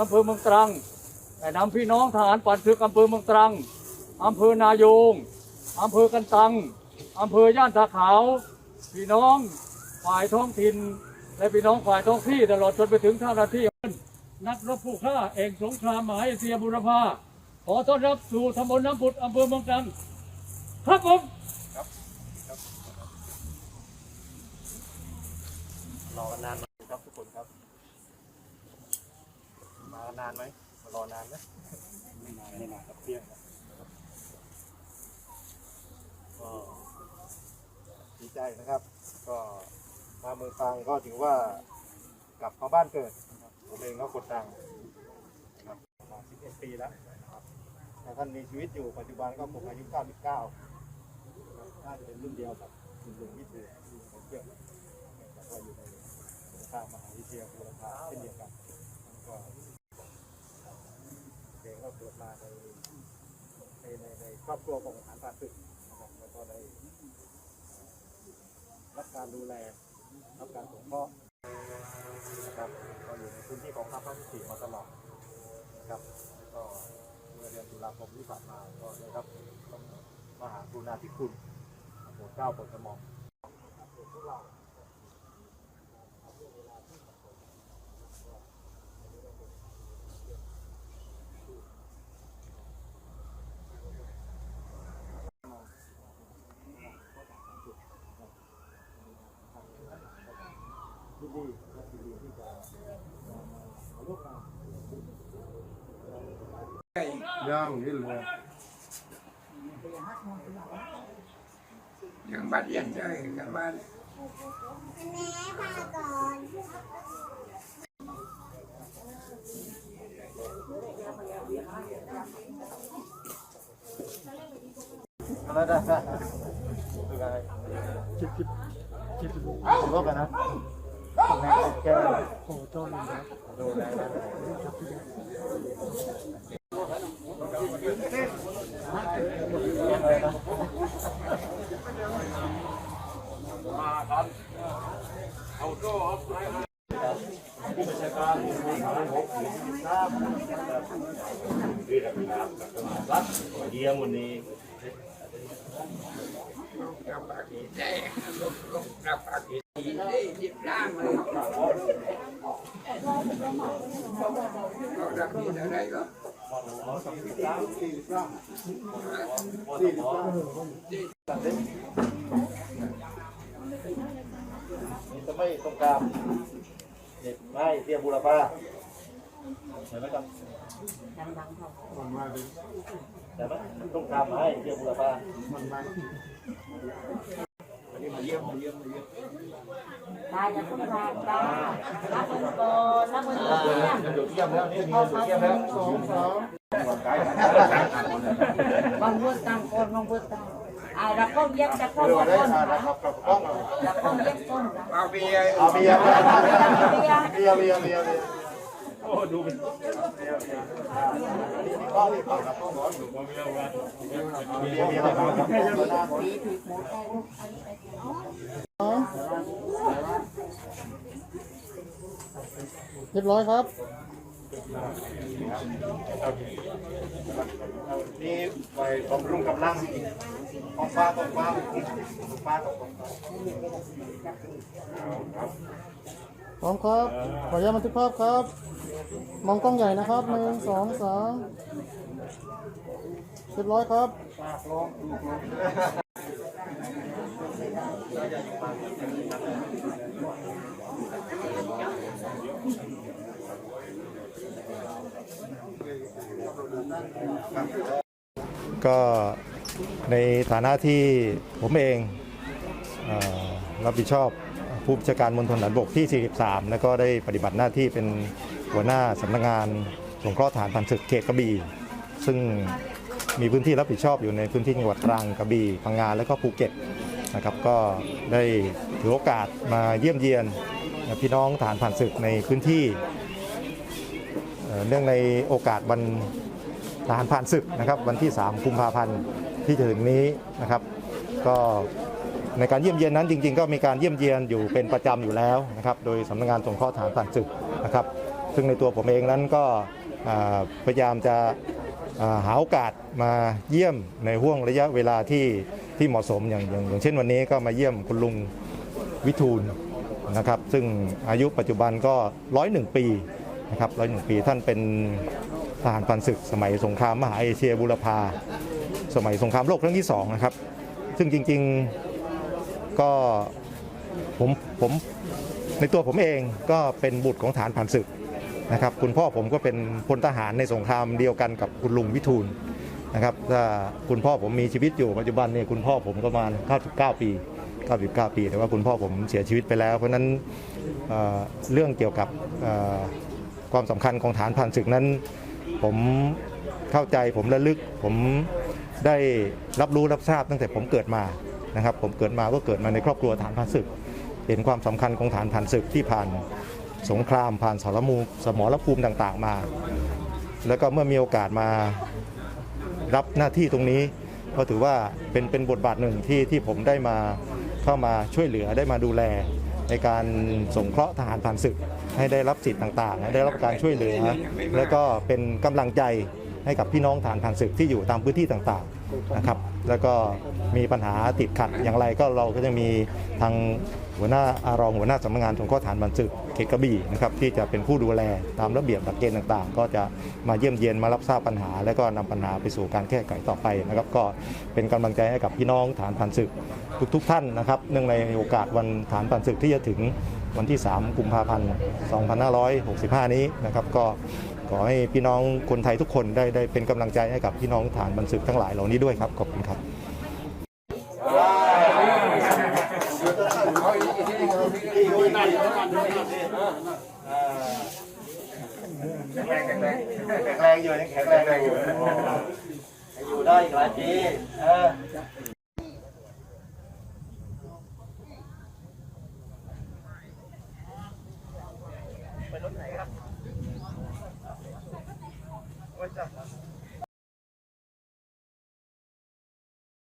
อำเภอเมืองตรังได้นำพี่น้องทหารปันศึกอำเภอเมืองตรังอำเภอนายงอำเภอกันตังอำเภอย่านตาขาว พี่น้องฝ่ายท้องถิ่น และพี่น้องฝ่ายท้องที่ตลอดจนไปถึงเจ้านาที่นักรบผู้ฆ่าเอกสงครามมหาเอเชียบุรพาขอต้อนรับสู่ตำบลน้ำบุตรอำเภอเมืองตรังครับผมรอนานครับทุกคนครับานานไหมมารอนานไหมไม่นานไม่นานครับเที่ยงก็ดีใจนะครับ ก็มาเมืองตรังก็ถือว่ากลับมาบ้านเกิดผมเองก็คนตรังนครับมา11 ปีแล้วแต่ท่านมีชีวิตอยู่ปัจจุบันก็คงอายุ 99น่าจะเป็นรุ่นเดียวกับคุณลุงที่ถือที่เขาเที่ยวแต่ว่าอยู่ในสงครามมหาวิทยาลัยบูรพาเช่นเดียวกันก็ เด็กก็เกิดมาในในในในครอบครัวของทหารผ่านศึกนะครับแล้วก็ได้รับการดูแลรับการสงเคราะห์นะครับก็อยู่ในพื้นที่ของทัพภาคที่สี่มาตลอดนะครับก็เมื่อเดือนตุลาคมที่ผ่านมาก็ได้รับมหากรุณาธิคุณโปรดเกล้าโปรดกระหม่อมยิน ดีและยินดีที่จะมาร่วมงานย่างนี่เลยยังบัดเย็นใจกับบ้านได้ได้ได้ดูกันคิดคิดคิดร่วมกันนะ เลยนะดูแลนะผู้บัญชาการทหารบกที่ทราบที่รับผิดชอบรัฐเยี่ยมวันนี้ นี่อะไรก็นี่จะไม่ตรงกลางเด็ดไม่เทียบบูรพาเห็นไหมครับมันมาดิเห็นไหมตรงกลางไม่เทียบบูรพาาตายจะต้องมาตารับเงินก่อนรับเงินก่อนเนี่ยอยู่เทียบแล้วนี่มีอยู่เทียบแล้วสองสามบางเพื่อต่างคนบางเพื่อนต่างอ่าเราก็เย็บจะเข้าเรือมาได้ต้นนะครับกับก้องเราเราก็เย็บต้นนะเอาเบียร์เอาเบียร์เบียร์เบียร์เบียร์เบียร์โอ้ดูเป็นเบียร์เบียร์นี่ก็นี่ฝั่งครับก็ร้อนอยู่เบียร์เบียร์เบียร์อะไรครับ ผีผีหมูแก่ลูกอันนี้ไป เรียบร้อยครับ นี่ไปบำรุงกำลังของฟ้าของฟ้าของฟ้าของฟ้าพร้อมครับ ขออนุญาตบันทึกภาพครับ มองกล้องใหญ่นะครับหนึ่งสองสามเรียบร้อยครับก็ ก็ในฐานะที่ผมเองรับผิดชอบผู้บัญชาการมณฑลฐานบกที่ 43 แล้วก็ได้ปฏิบัติหน้าที่เป็นหัวหน้าสำนักงานสงเคราะห์ฐานพันศึกเขตกระบี่ซึ่งมีพื้นที่รับผิดชอบอยู่ในพื้นที่จังหวัดตรังกระบี่พังงาและก็ภูเก็ตนะครับก็ได้ถือโอกาสมาเยี่ยมเยียนพี่น้องฐานผ่านศึกในพื้นที่ เนื่องในโอกาสวันทหารผ่านศึกนะครับวันที่ 3 กุมภาพันธ์ที่จะถึงนี้นะครับก็ในการเยี่ยมเยียนนั้นจริง ๆ ก็มีการเยี่ยมเยียนอยู่เป็นประจำอยู่แล้วนะครับโดยสำนักงานสงเคราะห์ทหารผ่านศึกนะครับซึ่งในตัวผมเองนั้นก็พยายามจะหาโอกาสมาเยี่ยมในห่วงระยะเวลาที่ที่เหมาะสมอย่างอย่างอย่างเช่นวันนี้ก็มาเยี่ยมคุณลุงวิทูลนะครับซึ่งอายุปัจจุบันก็ร้อยหนึ่งปี นะครับร้อยหนึ่งปีท่านเป็นทหารพันศึก สมัยสงครามมหาเอเชียบุรพา สมัยสงครามโลกครั้งที่สองนะครับ ซึ่งจริงๆก็ผมผมในตัวผมเองก็เป็นบุตรของฐานผ่านศึกนะครับ คุณพ่อผมก็เป็นพลทหารในสงครามเดียวกันกับคุณลุงวิทูลนะครับถ้าคุณพ่อผมมีชีวิตอยู่ปัจจุบันเนี่ยคุณพ่อผมประมาณ 99 ปี 99 ปี แต่ว่าคุณพ่อผมเสียชีวิตไปแล้ว เพราะนั้นเเรื่องเกี่ยวกับ ความสำคัญของฐานผ่านศึกนั้น ผมเข้าใจผมระลึก ผมได้รับรู้รับทราบตั้งแต่ผมเกิดมานะครับ ผมเกิดมาก็เกิดมาในครอบครัวฐานผ่านศึก เห็นความสำคัญของฐานผ่านศึกที่ผ่านสงครามผ่านสารมูสมรภูมิต่าง ๆ มา แล้วก็เมื่อมีโอกาสมารับหน้าที่ตรงนี้ก็ถือว่าเป็นเป็นบทบาทหนึ่งที่ที่ผมได้มาเข้ามาช่วยเหลือได้มาดูแล ในการสงเคราะห์ทหารผ่านศึก ให้ได้รับสิทธิ์ต่างๆ ได้รับการช่วยเหลือ และก็เป็นกำลังใจให้กับพี่น้องทหารผ่านศึกที่อยู่ตามพื้นที่ต่างๆ นะครับ แล้วก็มีปัญหาติดขัดอย่างไรก็เราก็จะมีทางหัวหน้าอารองหัวหน้าสำนักงานสงเคราะห์ฐานผ่านศึกเขตกระบี่นะครับที่จะเป็นผู้ดูแลตามระเบียบหลักเกณฑ์ต่างๆ ก็จะมาเยี่ยมเยียนมารับทราบปัญหา แล้วก็นำปัญหาไปสู่การแก้ไขต่อไปนะครับ ก็เป็นกำลังใจให้กับพี่น้องฐานผ่านศึกทุกๆท่านนะครับเนื่องในโอกาสวันฐานผ่านศึกที่จะถึงวันที่ 3 กุมภาพันธ์ 2565 นี้นะครับ ก็ ขอให้พี่น้องคนไทยทุกคนได้ได้เป็นกำลังใจให้กับพี่น้องฐานผ่านศึกทั้งหลายเหล่านี้ด้วยครับขอบคุณครับแข็งแรงแข็งแรงแข็งแรงอยู่ยังแข็งแรงอยู่อยู่ได้อีกหลายปี